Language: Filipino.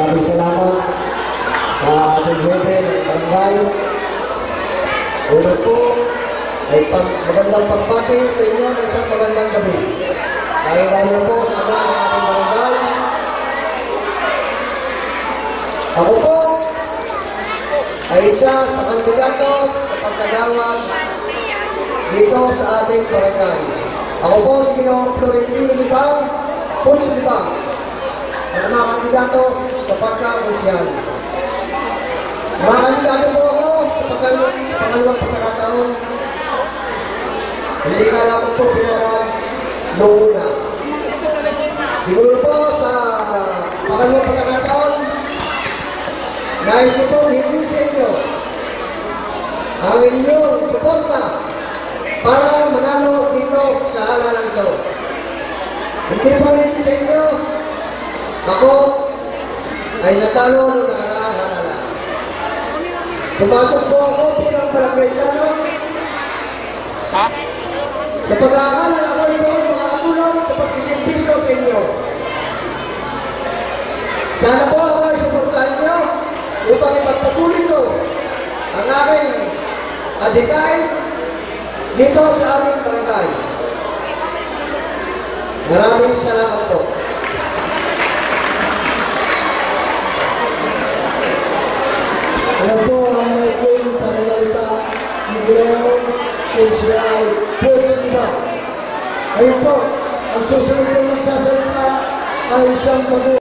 Maraming salamat sa ating jefe ng barangay. Una po, ay pag magandang pagpati sa inyo ng isang magandang gabi. Dahil dahil po sa anak ng ating barangay. Ako po ay isa sa kandidato sa pagkagawag dito sa ating barangay. Ako po si Ginoong Florentino Libang, Punso Libang, ang mga kandidato sa pagkakusyan. Mga kandidato po ako sa pagkalawang, sa pangalawang pagkakataon. Hindi ka lang po pinarang noong una. Siguro po sa pangalawang pagkakataon, nais ko po hindi sa inyo ang inyong suporta para manalo dito sa halalan ito. Hindi po rin sa inyo, ay natalo noong nakaraang halalan. Pumasok po ako bilang palagretano Ha? sa pag-aaral ako ito makakatulong sa pagsisimbisyo sa inyo. Sana po ako ay suportahan nyo upang ipagpatuloy ko ang aking adhikay dito sa aming barangay. Maraming salamat po. KCI Puts Iba? Ayun po, ang susunod po magsasalita ay isang bago